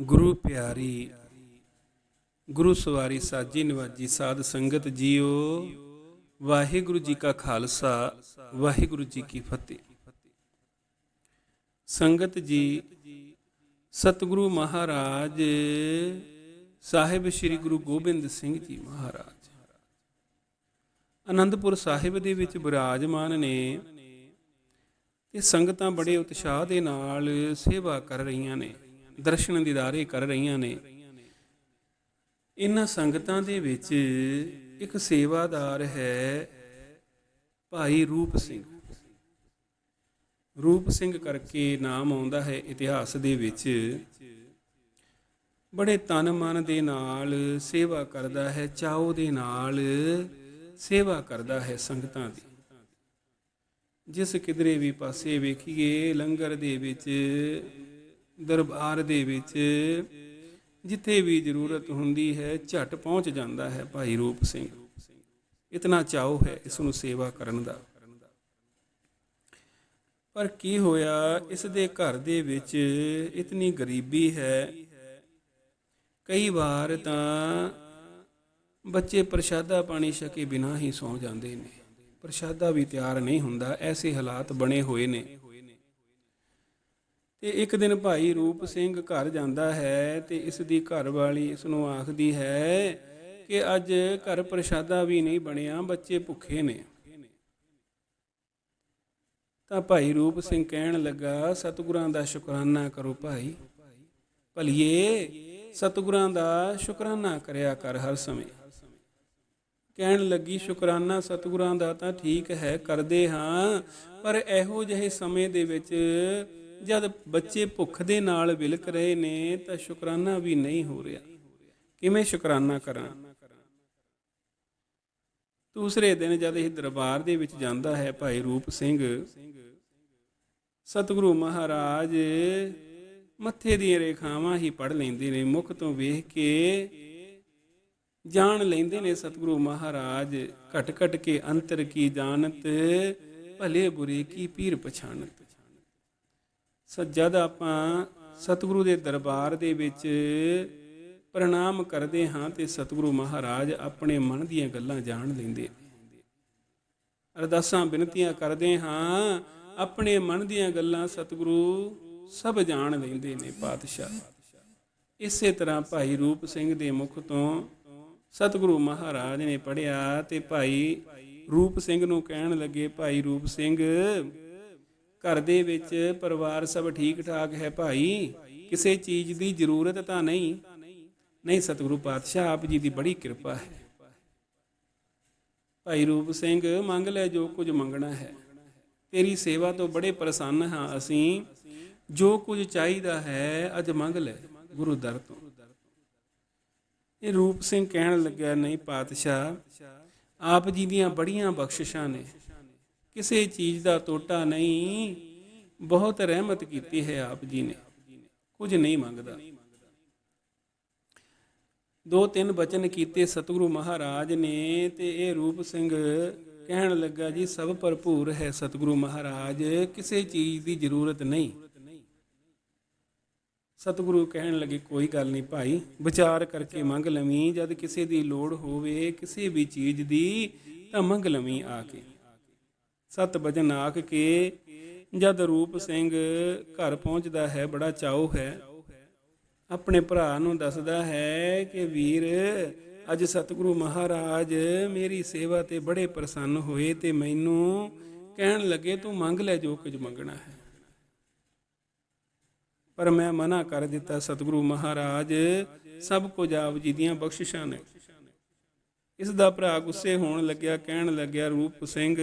ਗੁਰੂ ਪਿਆਰੀ, ਗੁਰੂ ਸਵਾਰੀ ਸਾਜੀ ਨਿਵਾਜੀ ਸਾਧ ਸੰਗਤ ਜੀਓ, ਵਾਹਿਗੁਰੂ ਜੀ ਕਾ ਖਾਲਸਾ, ਵਾਹਿਗੁਰੂ ਜੀ ਕੀ ਫਤਿਹ। ਸੰਗਤ ਜੀ, ਸਤਿਗੁਰੂ ਮਹਾਰਾਜ, ਸਾਹਿਬ ਸ੍ਰੀ ਗੁਰੂ ਗੋਬਿੰਦ ਸਿੰਘ ਜੀ ਮਹਾਰਾਜ। ਅਨੰਦਪੁਰ ਸਾਹਿਬ ਦੇ ਵਿੱਚ ਬਿਰਾਜਮਾਨ ਨੇ ਤੇ ਸੰਗਤਾਂ ਬੜੇ ਉਤਸ਼ਾਹ ਦੇ ਨਾਲ ਸੇਵਾ ਕਰ ਰਹੀਆਂ ਨੇ। ਦਰਸ਼ਨ ਦੀਦਾਰੇ ਕਰ ਰਹੀਆਂ ਨੇ। ਇਹਨਾਂ ਸੰਗਤਾਂ ਦੇ ਵਿੱਚ ਇੱਕ ਸੇਵਾਦਾਰ ਹੈ ਭਾਈ ਰੂਪ ਸਿੰਘ। ਰੂਪ ਸਿੰਘ ਕਰਕੇ ਨਾਮ ਆਉਂਦਾ ਹੈ ਇਤਿਹਾਸ ਦੇ ਵਿੱਚ। ਬੜੇ ਤਨ ਮਨ ਦੇ ਨਾਲ ਸੇਵਾ ਕਰਦਾ ਹੈ, ਚਾਉ ਦੇ ਨਾਲ ਸੇਵਾ ਕਰਦਾ ਹੈ ਸੰਗਤਾਂ ਦੀ। ਜਿਸ ਕਿਧਰੇ ਵੀ ਪਾਸੇ ਵੇਖੀਏ, ਲੰਗਰ ਦੇ ਵਿੱਚ ਦਰਬਾਰ ਦੇ ਵਿੱਚ ਜਿੱਥੇ ਵੀ ਜ਼ਰੂਰਤ ਹੁੰਦੀ ਹੈ, ਝਟ ਪਹੁੰਚ ਜਾਂਦਾ ਹੈ ਭਾਈ ਰੂਪ ਸਿੰਘ। ਇਤਨਾ ਚਾਉ ਹੈ ਇਸ ਨੂੰ ਸੇਵਾ ਕਰਨ ਦਾ। ਪਰ ਕੀ ਹੋਇਆ ਇਸ ਦੇ ਘਰ ਦੇ ਵਿੱਚ ਇਤਨੀ ਗਰੀਬੀ ਹੈ। ਕਈ ਵਾਰ ਤਾਂ ਬੱਚੇ ਪ੍ਰਸ਼ਾਦਾ ਪਾਣੀ ਛਕੇ ਬਿਨਾਂ ਹੀ ਸੌਂ ਜਾਂਦੇ ਨੇ। ਪ੍ਰਸ਼ਾਦਾ ਵੀ ਤਿਆਰ ਨਹੀਂ ਹੁੰਦਾ, ਐਸੇ ਹਾਲਾਤ ਬਣੇ ਹੋਏ ਨੇ। ਤੇ ਇੱਕ ਦਿਨ ਭਾਈ ਰੂਪ ਸਿੰਘ ਘਰ ਜਾਂਦਾ ਹੈ ਤੇ ਇਸ ਦੀ ਘਰ ਵਾਲੀ ਇਸ ਨੂੰ ਆਖਦੀ ਹੈ ਕਿ ਅੱਜ ਘਰ ਪ੍ਰਸ਼ਾਦਾ ਵੀ ਨਹੀਂ ਬਣਿਆ, ਬੱਚੇ ਭੁੱਖੇ ਨੇ। ਤਾਂ ਭਾਈ ਰੂਪ ਸਿੰਘ ਕਹਿਣ ਲੱਗਾ, ਸਤਿਗੁਰਾਂ ਦਾ ਸ਼ੁਕਰਾਨਾ ਕਰੋ ਭਾਈ। ਭਲੀਏ, ਸਤਿਗੁਰਾਂ ਦਾ ਸ਼ੁਕਰਾਨਾ ਕਰਿਆ ਕਰ ਹਰ ਸਮੇਂ। ਕਹਿਣ ਲੱਗੀ, ਸ਼ੁਕਰਾਨਾ ਸਤਿਗੁਰਾਂ ਦਾ ਤਾਂ ਠੀਕ ਹੈ, ਕਰਦੇ ਹਾਂ, ਪਰ ਇਹੋ ਜਿਹੇ ਸਮੇਂ ਦੇ ਵਿੱਚ ਜਦ ਬੱਚੇ ਭੁੱਖ ਦੇ ਨਾਲ ਵਿਲਕ ਰਹੇ ਨੇ ਤਾਂ ਸ਼ੁਕਰਾਨਾ ਵੀ ਨਹੀਂ ਹੋ ਰਿਹਾ। ਕਿਵੇਂ ਸ਼ੁਕਰਾਨਾ ਕਰਾਂ? ਦੂਸਰੇ ਦਿਨ ਜਦ ਇਹ ਦਰਬਾਰ ਦੇ ਵਿੱਚ ਜਾਂਦਾ ਹੈ ਭਾਈ ਰੂਪ ਸਿੰਘ, ਸਤਿਗੁਰੂ ਮਹਾਰਾਜ ਮੱਥੇ ਦੀਆਂ ਰੇਖਾਵਾਂ ਹੀ ਪੜ ਲੈਂਦੇ ਨੇ, ਮੁਖ ਤੋਂ ਵੇਖ ਕੇ ਜਾਣ ਲੈਂਦੇ ਨੇ ਸਤਿਗੁਰੂ ਮਹਾਰਾਜ, ਘਟ ਘਟ ਕੇ ਅੰਤਰ ਕੀ ਜਾਣਤ, ਭਲੇ ਬੁਰੇ ਕੀ ਪੀਰ ਪਛਾਣਤ। ਸੋ ਜਦ ਆਪਾਂ ਸਤਿਗੁਰੂ ਦੇ ਦਰਬਾਰ ਦੇ ਵਿੱਚ ਪ੍ਰਣਾਮ ਕਰਦੇ ਹਾਂ ਤੇ ਸਤਿਗੁਰੂ ਮਹਾਰਾਜ ਆਪਣੇ ਮਨ ਦੀਆਂ ਗੱਲਾਂ ਜਾਣ ਲੈਂਦੇ ਅਰਦਾਸਾਂ, ਬੇਨਤੀਆਂ ਕਰਦੇ ਹਾਂ, ਆਪਣੇ ਮਨ ਦੀਆਂ ਗੱਲਾਂ ਸਤਿਗੁਰੂ ਸਭ ਜਾਣ ਲੈਂਦੇ ਨੇ ਪਾਤਸ਼ਾਹ। ਇਸੇ ਤਰ੍ਹਾਂ ਭਾਈ ਰੂਪ ਸਿੰਘ ਦੇ ਮੁਖ ਤੋਂ ਸਤਿਗੁਰੂ ਮਹਾਰਾਜ ਨੇ ਪੜਿਆ ਤੇ ਭਾਈ ਰੂਪ ਸਿੰਘ ਨੂੰ ਕਹਿਣ ਲੱਗੇ, ਭਾਈ ਰੂਪ ਸਿੰਘ ਘਰ ਦੇ ਵਿੱਚ ਪਰਿਵਾਰ ਸਭ ਠੀਕ ਠਾਕ ਹੈ ਭਾਈ? ਕਿਸੇ ਚੀਜ਼ ਦੀ ਜ਼ਰੂਰਤ ਤਾਂ ਨਹੀਂ। ਨਹੀਂ ਸਤਿਗੁਰੂ ਪਾਤਸ਼ਾਹ, ਆਪ ਜੀ ਦੀ ਬੜੀ ਕਿਰਪਾ ਹੈ। ਭਾਈ ਰੂਪ ਸਿੰਘ, ਮੰਗ ਲੈ ਜੋ ਕੁਝ ਮੰਗਣਾ ਹੈ। ਤੇਰੀ ਸੇਵਾ ਤੋਂ ਬੜੇ ਪ੍ਰਸੰਨ ਹਾਂ ਅਸੀਂ। ਜੋ ਕੁਝ ਚਾਹੀਦਾ ਹੈ, ਅੱਜ ਮੰਗ ਲੈ ਗੁਰੂ ਦਰ ਤੋਂ। ਇਹ ਰੂਪ ਸਿੰਘ ਕਹਿਣ ਲੱਗਿਆ, ਨਹੀਂ ਪਾਤਸ਼ਾਹ, ਆਪ ਜੀ ਦੀਆਂ ਬੜੀਆਂ ਬਖਸ਼ਿਸ਼ਾਂ ਨੇ। ਕਿਸੇ ਚੀਜ਼ ਦਾ ਟੋਟਾ ਨਹੀਂ, ਬਹੁਤ ਰਹਿਮਤ ਕੀਤੀ ਹੈ ਆਪ ਜੀ ਨੇ, ਕੁਝ ਨਹੀਂ ਮੰਗਦਾ। ਦੋ ਤਿੰਨ ਬਚਨ ਕੀਤੇ ਸਤਿਗੁਰੂ ਮਹਾਰਾਜ ਨੇ ਤੇ ਇਹ ਰੂਪ ਸਿੰਘ ਕਹਿਣ ਲੱਗਾ, ਜੀ, ਸਭ ਭਰਪੂਰ ਹੈ ਸਤਿਗੁਰੂ ਮਹਾਰਾਜ, ਕਿਸੇ ਚੀਜ਼ ਦੀ ਜ਼ਰੂਰਤ ਨਹੀਂ। ਸਤਿਗੁਰੂ ਕਹਿਣ ਲੱਗੇ, ਕੋਈ ਗੱਲ ਨਹੀਂ ਭਾਈ, ਵਿਚਾਰ ਕਰਕੇ ਮੰਗ ਲਵੀਂ, ਜਦ ਕਿਸੇ ਦੀ ਲੋੜ ਹੋਵੇ, ਕਿਸੇ ਵੀ ਚੀਜ਼ ਦੀ ਤਾਂ ਮੰਗ ਲਵੀਂ ਆ ਕੇ। ਸਤ ਬਜਨ ਆਖ ਕੇ ਜਦ ਰੂਪ ਸਿੰਘ ਘਰ ਪਹੁੰਚਦਾ ਹੈ, ਬੜਾ ਚਾਉ ਹੈ। ਆਪਣੇ ਭਰਾ ਨੂੰ ਦੱਸਦਾ ਹੈ ਕਿ ਵੀਰ, ਅੱਜ ਸਤਿਗੁਰੂ ਮਹਾਰਾਜ ਮੇਰੀ ਸੇਵਾ ਤੇ ਬੜੇ ਪ੍ਰਸੰਨ ਹੋਏ ਤੇ ਮੈਨੂੰ ਕਹਿਣ ਲੱਗੇ, ਤੂੰ ਮੰਗ ਲੈ ਜੋ ਕੁਝ ਮੰਗਣਾ ਹੈ। ਪਰ ਮੈਂ ਮਨਾ ਕਰ ਦਿੱਤਾ, ਸਤਿਗੁਰੂ ਮਹਾਰਾਜ, ਸਭ ਕੁਝ ਆਪ ਜੀ ਦੀਆਂ ਬਖਸ਼ਿਸ਼ਾਂ ਨੇ। ਇਸ ਦਾ ਭਰਾ ਗੁੱਸੇ ਹੋਣ ਲੱਗਿਆ, ਕਹਿਣ ਲੱਗਿਆ, ਰੂਪ ਸਿੰਘ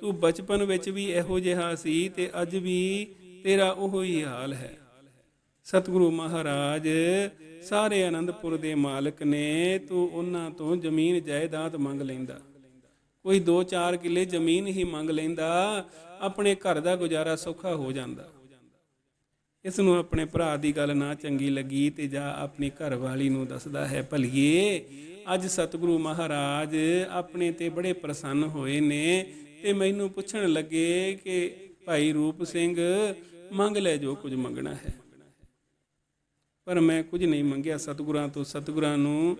ਤੂੰ ਬਚਪਨ ਵਿੱਚ ਵੀ ਇਹੋ ਜਿਹਾ ਸੀ ਤੇ ਅੱਜ ਵੀ ਤੇਰਾ ਉਹੋ ਹੀ ਹਾਲ ਹੈ। ਸਤਿਗੁਰੂ ਮਹਾਰਾਜ, ਸਾਰੇ ਆਨੰਦਪੁਰ ਦੇ ਮਾਲਕ ਨੇ ਤੂੰ ਉਹਨਾਂ ਤੋਂ ਜ਼ਮੀਨ ਜਾਇਦਾਦ ਮੰਗ ਲੈਂਦਾ। ਕੋਈ 2-4 ਕਿੱਲੇ ਜ਼ਮੀਨ ਹੀ ਮੰਗ ਲੈਂਦਾ, ਆਪਣੇ ਘਰ ਦਾ ਗੁਜ਼ਾਰਾ ਸੌਖਾ ਹੋ ਜਾਂਦਾ। ਇਸ ਨੂੰ ਆਪਣੇ ਭਰਾ ਦੀ ਗੱਲ ਨਾ ਚੰਗੀ ਲੱਗੀ ਤੇ ਜਾ ਆਪਣੀ ਘਰ ਵਾਲੀ ਨੂੰ ਦੱਸਦਾ ਹੈ, ਭਲੀਏ, ਅੱਜ ਸਤਿਗੁਰੂ ਮਹਾਰਾਜ ਆਪਣੇ ਤੇ ਬੜੇ ਪ੍ਰਸੰਨ ਹੋਏ ਨੇ ਤੇ ਮੈਨੂੰ ਪੁੱਛਣ ਲੱਗੇ ਕਿ ਭਾਈ ਰੂਪ ਸਿੰਘ, ਮੰਗ ਲੈ ਜੋ ਕੁਝ ਮੰਗਣਾ ਹੈ। ਪਰ ਮੈਂ ਕੁਝ ਨਹੀਂ ਮੰਗਿਆ ਸਤਿਗੁਰਾਂ ਤੋਂ। ਸਤਿਗੁਰਾਂ ਨੂੰ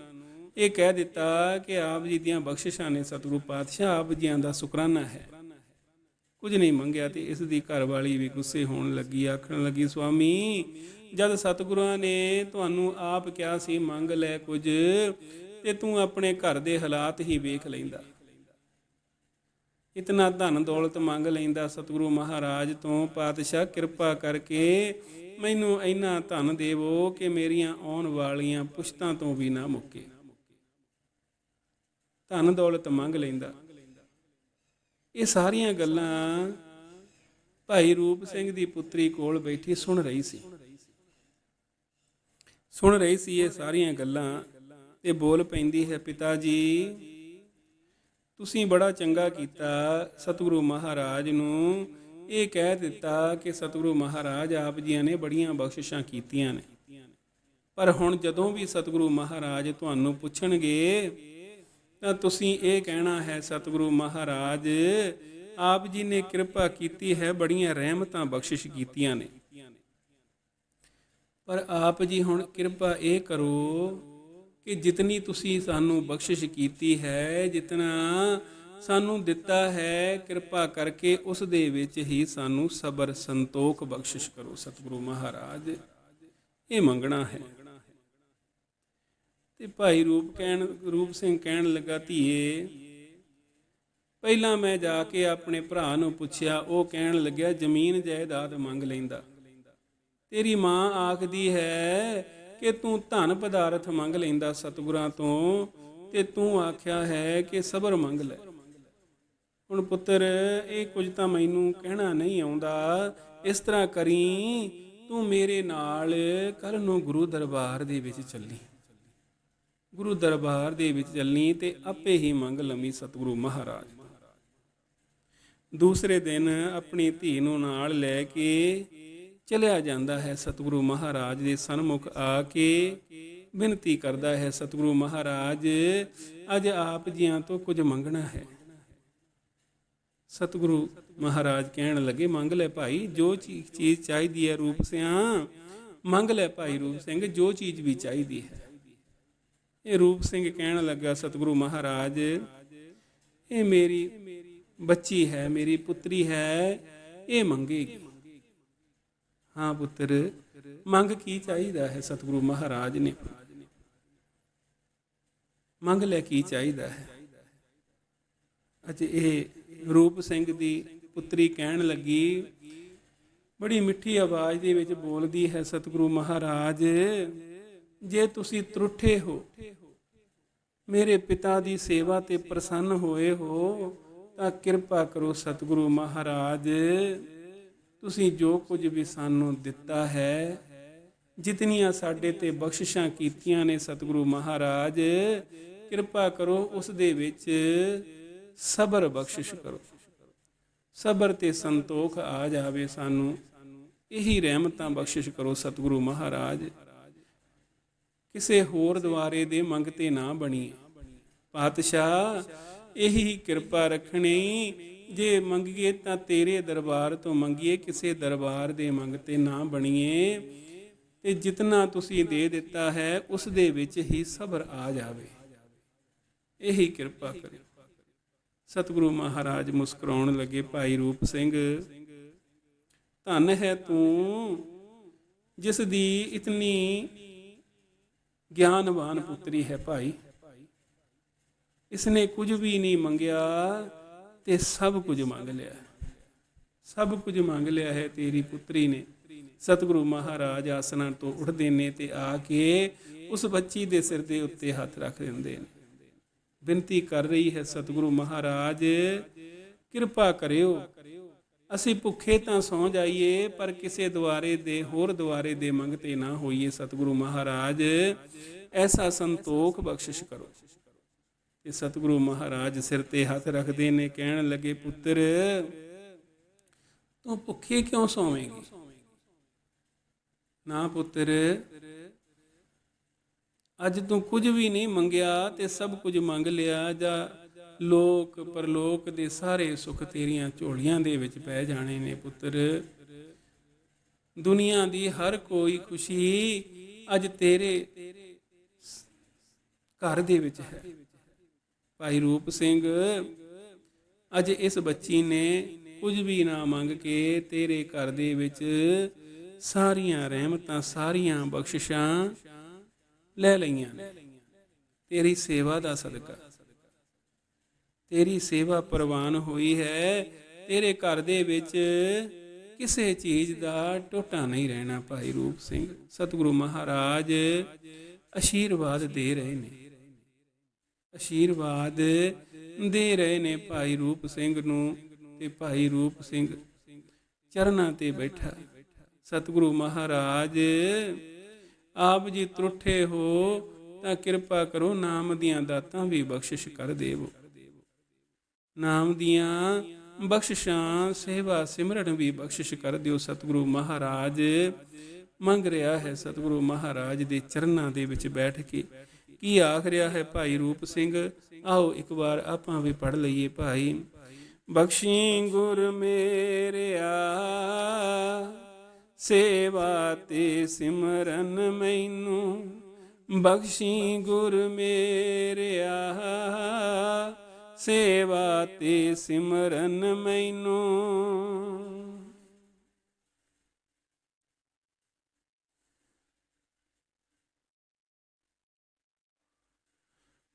ਇਹ ਕਹਿ ਦਿੱਤਾ ਕਿ ਆਪ ਜੀ ਦੀਆਂ ਬਖਸ਼ਿਸ਼ਾਂ ਨੇ ਸਤਿਗੁਰੂ ਪਾਤਸ਼ਾਹ, ਆਪ ਜੀਆਂ ਦਾ ਸ਼ੁਕਰਾਨਾ ਹੈ। ਕੁਝ ਨਹੀਂ ਮੰਗਿਆ ਤੇ ਇਸ ਦੀ ਘਰ ਵਾਲੀ ਵੀ ਗੁੱਸੇ ਹੋਣ ਲੱਗੀ, ਆਖਣ ਲੱਗੀ, ਸੁਆਮੀ, ਜਦ ਸਤਿਗੁਰਾਂ ਨੇ ਤੁਹਾਨੂੰ ਆਪ ਕਿਹਾ ਸੀ ਮੰਗ ਲੈ ਕੁਝ, ਤੇ ਤੂੰ ਆਪਣੇ ਘਰ ਦੇ ਹਾਲਾਤ ਹੀ ਵੇਖ ਲੈਂਦਾ। ਇਤਨਾ ਧਨ ਦੌਲਤ ਮੰਗ ਲੈਂਦਾ ਸਤਿਗੁਰੂ ਮਹਾਰਾਜ ਤੋਂ, ਪਾਤਸ਼ਾਹ ਕਿਰਪਾ ਕਰਕੇ ਮੈਨੂੰ ਇੰਨਾ ਧਨ ਦੇਵੋ ਕਿ ਮੇਰੀਆਂ ਆਉਣ ਵਾਲੀਆਂ ਪੁਸ਼ਤਾਂ ਤੋਂ ਵੀ ਨਾ ਮੁੱਕੇ। ਧਨ ਦੌਲਤ ਮੰਗ ਲੈਂਦਾ। ਇਹ ਸਾਰੀਆਂ ਗੱਲਾਂ ਭਾਈ ਰੂਪ ਸਿੰਘ ਦੀ ਪੁੱਤਰੀ ਕੋਲ ਬੈਠੀ ਸੁਣ ਰਹੀ ਸੀ। ਸੁਣ ਰਹੀ ਸੀ ਇਹ ਸਾਰੀਆਂ ਗੱਲਾਂ ਤੇ ਬੋਲ ਪੈਂਦੀ ਹੈ, ਪਿਤਾ ਜੀ ਤੁਸੀਂ ਬੜਾ ਚੰਗਾ ਕੀਤਾ ਸਤਿਗੁਰੂ ਮਹਾਰਾਜ ਨੂੰ। ਇਹ ਕਹਿ ਦਿੱਤਾ ਕਿ ਸਤਿਗੁਰੂ ਮਹਾਰਾਜ ਆਪ ਜੀਆਂ ਨੇ ਬੜੀਆਂ ਬਖਸ਼ਿਸ਼ਾਂ ਕੀਤੀਆਂ ਨੇ। ਪਰ ਹੁਣ ਜਦੋਂ ਵੀ ਸਤਿਗੁਰੂ ਮਹਾਰਾਜ ਤੁਹਾਨੂੰ ਪੁੱਛਣਗੇ, ਤਾਂ ਤੁਸੀਂ ਇਹ ਕਹਿਣਾ ਹੈ, ਸਤਿਗੁਰੂ ਮਹਾਰਾਜ, ਆਪ ਜੀ ਨੇ ਕਿਰਪਾ ਕੀਤੀ ਹੈ, ਬੜੀਆਂ ਰਹਿਮਤਾਂ ਬਖਸ਼ਿਸ਼ ਕੀਤੀਆਂ ਨੇ। ਪਰ ਆਪ ਜੀ ਹੁਣ ਕਿਰਪਾ ਇਹ ਕਰੋ ਕਿ ਜਿਤਨੀ ਤੁਸੀਂ ਸਾਨੂੰ ਬਖਸ਼ਿਸ਼ ਕੀਤੀ ਹੈ, ਜਿਤਨਾ ਸਾਨੂੰ ਦਿੱਤਾ ਹੈ, ਕਿਰਪਾ ਕਰਕੇ ਉਸ ਦੇ ਵਿੱਚ ਹੀ ਸਾਨੂੰ ਸਬਰ ਸੰਤੋਖ ਬਖਸ਼ਿਸ਼ ਕਰੋ ਸਤਿਗੁਰੂ ਮਹਾਰਾਜ। ਇਹ ਮੰਗਣਾ ਹੈ। ਤੇ ਭਾਈ ਰੂਪ ਕਹਿਣ, ਰੂਪ ਸਿੰਘ ਕਹਿਣ ਲੱਗਾ, ਧੀਏ, ਪਹਿਲਾਂ ਮੈਂ ਜਾ ਕੇ ਆਪਣੇ ਭਰਾ ਨੂੰ ਪੁੱਛਿਆ, ਉਹ ਕਹਿਣ ਲੱਗਿਆ, ਜ਼ਮੀਨ ਜਾਇਦਾਦ ਮੰਗ ਲੈਂਦਾ। ਤੇਰੀ ਮਾਂ ਆਖਦੀ ਹੈ ਕਿ ਤੂੰ ਧਨ ਪਦਾਰਥ ਮੰਗ ਲੈਂਦਾ ਸਤਿਗੁਰਾਂ ਤੋਂ, ਤੇ ਤੂੰ ਆਖਿਆ ਹੈ ਕਿ ਸਬਰ ਮੰਗ ਲੈ। ਹੁਣ ਪੁੱਤਰ, ਇਹ ਕੁਝ ਤਾਂ ਮੈਨੂੰ ਕਹਿਣਾ ਨਹੀਂ ਆਉਂਦਾ। ਇਸ ਤਰ੍ਹਾਂ ਕਰੀ, ਤੂੰ ਮੇਰੇ ਨਾਲ ਕੱਲ ਨੂੰ ਗੁਰੂ ਦਰਬਾਰ ਦੇ ਵਿੱਚ ਚੱਲੀ। ਗੁਰੂ ਦਰਬਾਰ ਦੇ ਵਿੱਚ ਚੱਲਣੀ ਤੇ ਆਪੇ ਹੀ ਮੰਗ ਲੰਮੀ ਸਤਿਗੁਰੂ ਮਹਾਰਾਜ ਦੂਸਰੇ ਦਿਨ ਆਪਣੀ ਧੀ ਨੂੰ ਨਾਲ ਲੈ ਕੇ ਚਲਿਆ ਜਾਂਦਾ ਹੈ। ਸਤਿਗੁਰੂ ਮਹਾਰਾਜ ਦੇ ਸਨਮੁਖ ਆ ਕੇ ਬੇਨਤੀ ਕਰਦਾ ਹੈ, ਸਤਿਗੁਰੂ ਮਹਾਰਾਜ, ਅੱਜ ਆਪ ਜੀਆਂ ਤੋਂ ਕੁਝ ਮੰਗਣਾ ਹੈ। ਸਤਿਗੁਰੂ ਮਹਾਰਾਜ ਕਹਿਣ ਲੱਗੇ, ਮੰਗ ਲੈ ਭਾਈ, ਜੋ ਚੀਜ਼ ਚਾਹੀਦੀ ਹੈ ਰੂਪ ਸਿਆ, ਮੰਗ ਲੈ ਭਾਈ ਰੂਪ ਸਿੰਘ, ਜੋ ਚੀਜ਼ ਵੀ ਚਾਹੀਦੀ ਹੈ। ਇਹ ਰੂਪ ਸਿੰਘ ਕਹਿਣ ਲੱਗਾ, ਸਤਿਗੁਰੂ ਮਹਾਰਾਜ, ਇਹ ਮੇਰੀ ਬੱਚੀ ਹੈ, ਮੇਰੀ ਪੁੱਤਰੀ ਹੈ, ਇਹ ਮੰਗੇਗੀ। ਹਾਂ ਪੁੱਤਰ, ਮੰਗ ਕੀ ਚਾਹੀਦਾ ਹੈ ਸਤਿਗੁਰੂ ਮਹਾਰਾਜ ਨੇ? ਮੰਗ ਲੈ ਕੀ ਚਾਹੀਦਾ ਹੈ? ਅੱਜ ਇਹ ਰੂਪ ਸਿੰਘ ਦੀ ਪੁੱਤਰੀ ਕਹਿਣ ਲੱਗੀ, ਬੜੀ ਮਿੱਠੀ ਆਵਾਜ਼ ਦੇ ਵਿੱਚ ਬੋਲਦੀ ਹੈ ਸਤਿਗੁਰੂ ਮਹਾਰਾਜ, ਜੇ ਤੁਸੀਂ ਤਰੁੱਠੇ ਹੋ, ਮੇਰੇ ਪਿਤਾ ਦੀ ਸੇਵਾ ਤੇ ਪ੍ਰਸੰਨ ਹੋਏ ਹੋ, ਤਾਂ ਕਿਰਪਾ ਕਰੋ ਸਤਿਗੁਰੂ ਮਹਾਰਾਜ। ਤੁਸੀਂ ਜੋ ਕੁਝ ਵੀ ਸਾਨੂੰ ਦਿੱਤਾ ਹੈ, ਜਿਤਨੀਆਂ ਸਾਡੇ ਤੇ ਬਖਸ਼ਿਸ਼ਾਂ ਕੀਤੀਆਂ ਨੇ ਸਤਿਗੁਰੂ ਮਹਾਰਾਜ, ਕਿਰਪਾ ਕਰੋ ਉਸ ਦੇ ਵਿੱਚ ਸਬਰ ਬਖਸ਼ਿਸ਼ ਕਰੋ। ਸਬਰ ਤੇ ਸੰਤੋਖ ਆ ਜਾਵੇ ਸਾਨੂੰ, ਇਹੀ ਰਹਿਮਤਾਂ ਬਖਸ਼ਿਸ਼ ਕਰੋ ਸਤਿਗੁਰੂ ਮਹਾਰਾਜ। ਕਿਸੇ ਹੋਰ ਦੁਆਰੇ ਦੇ ਮੰਗਤੇ ਨਾ ਬਣੀਏ। ਪਾਤਸ਼ਾਹ, ਇਹੀ ਕਿਰਪਾ ਰੱਖਣੀ ਜੇ ਮੰਗੀਏ ਤਾਂ ਤੇਰੇ ਦਰਬਾਰ ਤੋਂ ਮੰਗੀਏ, ਕਿਸੇ ਦਰਬਾਰ ਦੇ ਮੰਗਤੇ ਨਾ ਬਣੀਏ। ਤੇ ਜਿਤਨਾ ਤੁਸੀਂ ਦੇ ਦਿੱਤਾ ਹੈ, ਉਸ ਦੇ ਵਿੱਚ ਹੀ ਸਬਰ ਆ ਜਾਵੇ। ਇਹੀ ਕਿਰਪਾ ਕਰਿਓ। ਸਤਿਗੁਰੂ ਮਹਾਰਾਜ ਮੁਸਕਰਾਉਣ ਲੱਗੇ, ਭਾਈ ਰੂਪ ਸਿੰਘ। ਧਨ ਹੈ ਤੂੰ, ਜਿਸ ਦੀ ਇਤਨੀ ਗਿਆਨਵਾਨ ਪੁੱਤਰੀ ਹੈ ਭਾਈ। ਇਸਨੇ ਕੁਝ ਵੀ ਨਹੀਂ ਮੰਗਿਆ। ਤੇ ਸਭ ਕੁਝ ਮੰਗ ਲਿਆ। ਸਭ ਕੁਝ ਮੰਗ ਲਿਆ ਹੈ ਤੇਰੀ ਪੁੱਤਰੀ ਨੇ। ਸਤਿਗੁਰੂ ਮਹਾਰਾਜ ਆਸਨਾਂ ਤੋਂ ਉੱਠਦੇ ਨੇ ਤੇ ਆ ਕੇ ਉਸ ਬੱਚੀ ਦੇ ਸਿਰ ਦੇ ਉੱਤੇ ਹੱਥ ਰੱਖ ਦਿੰਦੇ ਨੇ। ਬੇਨਤੀ ਕਰ ਰਹੀ ਹੈ ਸਤਿਗੁਰੂ ਮਹਾਰਾਜ, ਕਿਰਪਾ ਕਰਿਓ। ਅਸੀਂ ਭੁੱਖੇ ਤਾਂ ਸੌ ਜਾਈਏ, ਪਰ ਕਿਸੇ ਦੁਆਰੇ ਦੇ, ਹੋਰ ਦੁਆਰੇ ਦੇ ਮੰਗਤੇ ਨਾ ਹੋਈਏ। ਸਤਿਗੁਰੂ ਮਹਾਰਾਜ, ਐਸਾ ਸੰਤੋਖ ਬਖਸ਼ਿਸ਼ ਕਰੋ। ਤੇ ਸਤਿਗੁਰੂ ਮਹਾਰਾਜ ਸਿਰ ਤੇ ਹੱਥ ਰੱਖਦੇ ਨੇ, ਕਹਿਣ ਲੱਗੇ, ਪੁੱਤਰ, ਤੂੰ ਭੁੱਖੇ ਕਿਉਂ ਸੌਵੇਂਗੀ? ਨਾ ਪੁੱਤਰ, ਅੱਜ ਤੂੰ ਕੁਝ ਵੀ ਨਹੀਂ ਮੰਗਿਆ ਤੇ ਸਭ ਕੁਝ ਮੰਗ ਲਿਆ, ਜਾਂ ਲੋਕ ਪਰਲੋਕ ਦੇ ਸਾਰੇ ਸੁੱਖ ਤੇਰੀਆਂ ਝੋਲੀਆਂ ਦੇ ਵਿੱਚ ਪੈ ਜਾਣੇ ਨੇ, ਪੁੱਤਰ। ਦੁਨੀਆ ਦੀ ਹਰ ਕੋਈ ਖੁਸ਼ੀ ਅੱਜ ਤੇਰੇ ਘਰ ਦੇ ਵਿੱਚ ਹੈ। ਭਾਈ ਰੂਪ ਸਿੰਘ, ਅੱਜ ਇਸ ਬੱਚੀ ਨੇ ਕੁਝ ਵੀ ਨਾ ਮੰਗ ਕੇ ਤੇਰੇ ਘਰ ਦੇ ਵਿੱਚ ਸਾਰੀਆਂ ਰਹਿਮਤਾਂ, ਸਾਰੀਆਂ ਬਖਸ਼ਿਸ਼ਾਂ ਲੈ ਲਈਆਂ ਨੇ। ਤੇਰੀ ਸੇਵਾ ਦਾ ਸਦਕਾ। ਤੇਰੀ ਸੇਵਾ ਪ੍ਰਵਾਨ ਹੋਈ ਹੈ। ਤੇਰੇ ਘਰ ਦੇ ਵਿੱਚ ਕਿਸੇ ਚੀਜ਼ ਦਾ ਟੋਟਾ ਨਹੀਂ ਰਹਿਣਾ ਭਾਈ ਰੂਪ ਸਿੰਘ। ਸਤਿਗੁਰੂ ਮਹਾਰਾਜ ਅਸ਼ੀਰਵਾਦ ਦੇ ਰਹੇ ਨੇ। ਅਸ਼ੀਰਵਾਦ ਦੇ ਰਹੇ ਨੇ ਭਾਈ ਰੂਪ ਸਿੰਘ ਨੂੰ ਤੇ ਭਾਈ ਰੂਪ ਸਿੰਘ ਚਰਨਾਂ ਤੇ ਬੈਠਾ। ਸਤਿਗੁਰੂ ਮਹਾਰਾਜ, ਆਪ ਜੀ ਤਰੁੱਠੇ ਹੋ ਤਾਂ ਕਿਰਪਾ ਕਰੋ, ਨਾਮ ਦੀਆਂ ਦਾਤਾਂ ਵੀ ਬਖਸ਼ਿਸ਼ ਕਰ ਦੇਵੋ। ਨਾਮ ਦੀਆਂ ਬਖਸ਼ਿਸ਼ਾਂ, ਸੇਵਾ ਸਿਮਰਨ ਵੀ ਬਖਸ਼ਿਸ਼ ਕਰ ਦਿਓ ਸਤਿਗੁਰੂ ਮਹਾਰਾਜ। ਮੰਗ ਰਿਹਾ ਹੈ ਸਤਿਗੁਰੂ ਮਹਾਰਾਜ ਦੇ ਚਰਨਾਂ ਦੇ ਵਿੱਚ ਬੈਠ ਕੇ। ਕੀ ਆਖ ਰਿਹਾ ਹੈ ਭਾਈ ਰੂਪ ਸਿੰਘ? ਆਓ ਇੱਕ ਵਾਰ ਆਪਾਂ ਵੀ ਪੜ ਲਈਏ ਭਾਈ। ਬਖਸ਼ੀ ਗੁਰ ਮੇਰਿਆ, ਸੇਵਾ ਤੇ ਸਿਮਰਨ ਮੈਨੂੰ। ਬਖਸ਼ੀ ਗੁਰ ਮੇਰਿਆ, ਸੇਵਾ ਤੇ ਸਿਮਰਨ ਮੈਨੂੰ।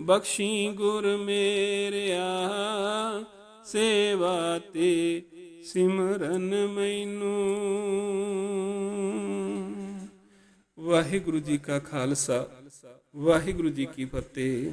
ਬਖਸ਼ੀ ਗੁਰ ਮੇਰਿਆ, ਸੇਵਾ ਤੇ ਸਿਮਰਨ ਮੈਨੂੰ। ਵਾਹਿਗੁਰੂ ਜੀ ਕਾ ਖਾਲਸਾ, ਵਾਹਿਗੁਰੂ ਜੀ ਕੀ ਫਤਿਹ।